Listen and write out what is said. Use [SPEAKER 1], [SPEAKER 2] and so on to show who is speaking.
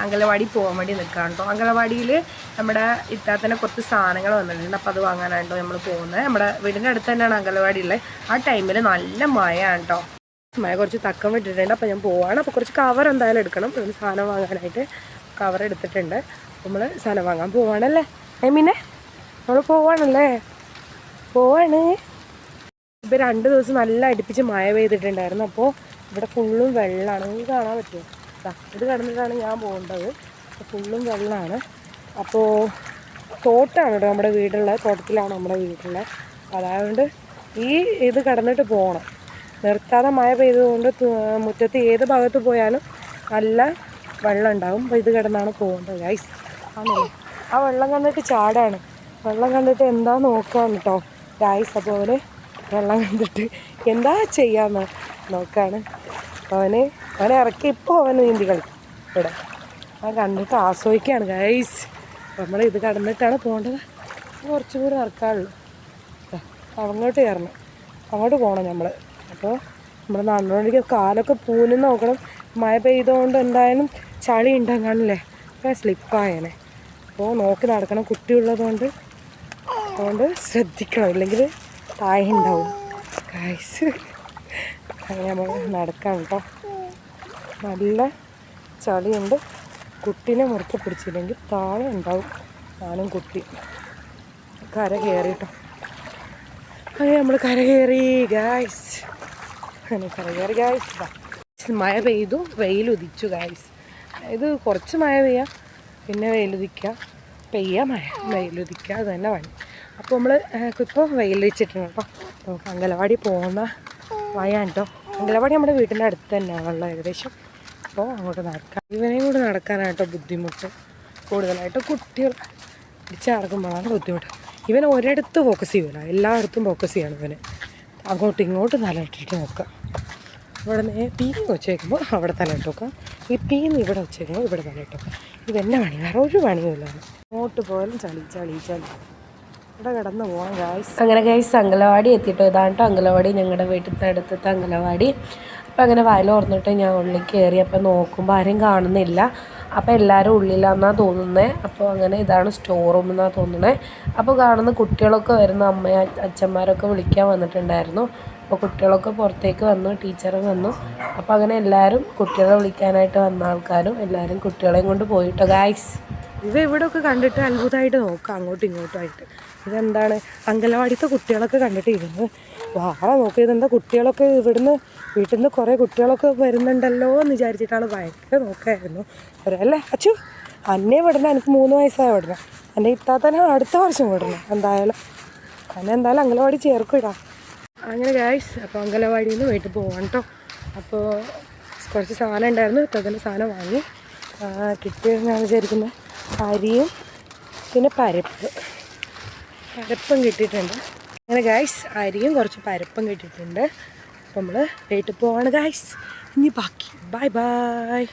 [SPEAKER 1] അങ്കലവാടി പോകാൻ വേണ്ടി നിൽക്കുകയാണ് കേട്ടോ. അങ്കലവാടിയിൽ നമ്മുടെ ഇത്താത്തന്നെ കുറച്ച് സാധനങ്ങൾ വന്നിട്ടുണ്ട്. അപ്പോൾ അത് വാങ്ങാനാണ് കേട്ടോ നമ്മൾ പോകുന്നത്. നമ്മുടെ വീടിന്റെ അടുത്ത് തന്നെയാണ് അങ്കലവാടി ഉള്ളത്. ആ ടൈമിൽ നല്ല മഴയാണ് കേട്ടോ. മഴ കുറച്ച് തക്കം വിട്ടിട്ടുണ്ട്. അപ്പോൾ ഞാൻ പോവാണ്. അപ്പോൾ കുറച്ച് കവർ എന്തായാലും എടുക്കണം. ഒരു സാധനം വാങ്ങാനായിട്ട് കവർ എടുത്തിട്ടുണ്ട്. നമ്മൾ സാധനം വാങ്ങാൻ പോവാണല്ലേ? ഐ മീനെ നമ്മൾ പോവാണല്ലേ? പോവാണ്. ഇപ്പോൾ രണ്ട് ദിവസം നല്ല അടുപ്പിച്ച് മഴ പെയ്തിട്ടുണ്ടായിരുന്നു. അപ്പോൾ ഇവിടെ ഫുള്ളും വെള്ളമാണ് കാണാൻ പറ്റുമോ? ഇത് കടന്നിട്ടാണ് ഞാൻ പോകേണ്ടത്. ഫുള്ളും വെള്ളമാണ് അപ്പോൾ തോട്ടാണ് കേട്ടോ നമ്മുടെ വീടുള്ളത് തോട്ടത്തിലാണ് നമ്മുടെ വീട്ടിലെ അതായത് ഈ ഇത് കടന്നിട്ട് പോകണം നിർത്താതെ മഴ പെയ്തതുകൊണ്ട് തു- മുറ്റത്ത് ഏത് ഭാഗത്ത് പോയാലും നല്ല വെള്ളം ഉണ്ടാകും അപ്പോൾ ഇത് കിടന്നാണ് പോകേണ്ടത് ഗൈസ് ആണല്ലോ? ആ വെള്ളം കണ്ടിട്ട് ചാടാണ്. വെള്ളം കണ്ടിട്ട് എന്താ നോക്കാൻ കേട്ടോ ഗൈസ് അപ്പോൾ അവർ വെള്ളം കണ്ടിട്ട് എന്താ ചെയ്യാമെന്ന് നോക്കാണ്. അവന് അവനെ ഇറക്കി ഇപ്പോൾ അവന് നീന്തി കളിക്കും. ഇവിടെ. അവൻ കണ്ടിട്ട് ആസ്വദിക്കുകയാണ്. ഗൈസ് നമ്മൾ ഇത് കടന്നിട്ടാണ് പോകേണ്ടത്. കുറച്ചും കൂടി ഇറക്കാറുള്ളൂ അങ്ങോട്ട് കയറണം. അങ്ങോട്ട് പോകണം നമ്മൾ അപ്പോൾ നമ്മൾ നടന്നുകൊണ്ടിരിക്കുക കാലൊക്കെ പൂനും നോക്കണം. മഴ പെയ്തുകൊണ്ട് എന്തായാലും ചളി ഉണ്ടെങ്കിലേ അപ്പം സ്ലിപ്പായേനെ. അപ്പോൾ നോക്കി നടക്കണം കുട്ടി ഉള്ളതുകൊണ്ട് അതുകൊണ്ട് ശ്രദ്ധിക്കണം. ഇല്ലെങ്കിൽ താഴെ ഉണ്ടാവും കായ്സ് അങ്ങനെ നമ്മൾ നടക്കാം കേട്ടോ. നല്ല ചളിയുണ്ട്. കുട്ടീനെ മുറുക്കെ പിടിച്ചില്ലെങ്കിൽ താഴെ ഉണ്ടാവും. ഞാനും കുട്ടി. കര കയറിട്ടോ അങ്ങനെ നമ്മൾ കര കയറി ഗായ്സ് അങ്ങനെ കര കയറി ഗായ്സ് മഴ പെയ്തു വെയിലുദിച്ചു ഗായ്സ് ഇത് കുറച്ച് മഴ പെയ്യാം പിന്നെ വെയിലുദിക്കുക പെയ്യാം മഴ വെയിലുദിക്കുക അത് തന്നെ പണി. അപ്പോൾ നമ്മൾ ഇപ്പോൾ വെയിലുദിച്ചിട്ടുണ്ട് കേട്ടോ. അപ്പോൾ അങ്കലവാടി പോകുന്ന വഴിയാണ് കേട്ടോ നമ്മുടെ വീട്ടിന്റെ അടുത്ത് തന്നെയാണ് ഉള്ളത് ഏകദേശം. അപ്പോൾ അങ്ങോട്ട് നടക്കാം. ഇവനെയും കൂടെ നടക്കാനായിട്ടോ ബുദ്ധിമുട്ട്. കൂടുതലായിട്ട് കുട്ടികൾ പിടിച്ച് നടക്കുമ്പോഴാണ് ബുദ്ധിമുട്ട്. ഇവൻ ഒരിടത്ത് ഫോക്കസ് ചെയ്യൂല. എല്ലായിടത്തും ഫോക്കസ് ചെയ്യണം ഇവന്. അങ്ങോട്ടും ഇങ്ങോട്ടും തലയിട്ടിട്ട് നോക്കുക ഇവിടെ നിന്ന് പീന്ന് വെച്ചേക്കുമ്പോൾ അവിടെ തലയിട്ട് വെക്കാം ഈ പീന്ന് ഇവിടെ വെച്ചേക്കുമ്പോൾ ഇവിടെ തലയിട്ട് വെക്കാം ഇതെന്നെ പണി വേറെ ഒരു പണിയുമില്ല. അങ്ങോട്ട് പോയാലും ചളി ചളി ചളി. ഇവിടെ കിടന്ന് പോകാം ഗായ്സ് അങ്ങനെ ഗൈസ് അങ്കലവാടി എത്തിയിട്ടോ ഇതാണ് കേട്ടോ അങ്കലവാടി ഞങ്ങളുടെ വീട്ടിലത്തെ അടുത്തത്തെ അങ്കലവാടി അപ്പം അങ്ങനെ വയൽ ഓർന്നിട്ട് ഞാൻ ഉള്ളിൽ കയറി അപ്പം നോക്കുമ്പോൾ ആരും കാണുന്നില്ല. അപ്പോൾ എല്ലാവരും ഉള്ളിലാണെന്നാണ് തോന്നുന്നത് അപ്പോൾ അങ്ങനെ ഇതാണ് സ്റ്റോർ റൂം എന്നാണ് തോന്നുന്നത് അപ്പോൾ കാണുന്ന കുട്ടികളൊക്കെ വരുന്ന അമ്മ അച്ഛന്മാരൊക്കെ വിളിക്കാൻ വന്നിട്ടുണ്ടായിരുന്നു. അപ്പോൾ കുട്ടികളൊക്കെ പുറത്തേക്ക് വന്നു ടീച്ചറും വന്നു. അപ്പോൾ അങ്ങനെ എല്ലാവരും കുട്ടികളെ വിളിക്കാനായിട്ട് വന്ന ആൾക്കാരും എല്ലാവരും കുട്ടികളെയും കൊണ്ട് പോയിട്ടോ ഗായ്സ് ഇവ ഇവിടെ ഒക്കെ കണ്ടിട്ട് അത്ഭുതമായിട്ട് നോക്കാം അങ്ങോട്ടും ഇങ്ങോട്ടുമായിട്ട് ഇതെന്താണ്? അങ്കലവാടിത്തെ കുട്ടികളൊക്കെ കണ്ടിട്ട് ഇരുന്ന് വാറ നോക്കി ഇതെന്താ കുട്ടികളൊക്കെ ഇവിടുന്ന് വീട്ടിൽ നിന്ന് കുറേ കുട്ടികളൊക്കെ വരുന്നുണ്ടല്ലോ എന്ന് വിചാരിച്ചിട്ടാണ് ഭയങ്കര നോക്കായിരുന്നു. അല്ലേ അച്ചു അന്നേ വിടണം എനിക്ക് മൂന്ന് വയസ്സായ വിടണം. എന്റെ ഇത്താത്തന്നെ അടുത്ത വർഷം വിടണം എന്തായാലും. അന്നെ എന്തായാലും അങ്കലവാടി ചേർക്കിടാം അങ്ങനെ ഗായ്സ് അപ്പോൾ അങ്കലവാടിയിൽ നിന്ന് വീട്ടിൽ പോവാം കേട്ടോ അപ്പോൾ കുറച്ച് സാധനം ഉണ്ടായിരുന്നു ഇത്തതിന്റെ സാധനം വാങ്ങി കിട്ടിയെന്നാണ് വിചാരിക്കുന്നത്. അരിയും പിന്നെ പരിപ്പ്. പരിപ്പും കിട്ടിയിട്ടുണ്ട്. അങ്ങനെ ഗായ്സ് അരിയും കുറച്ച് പരിപ്പും കിട്ടിയിട്ടുണ്ട്. അപ്പോൾ നമ്മൾ വീട്ടിൽ പോവാണ് ഗായ്സ് ഇനി ബാക്കി. Bye bye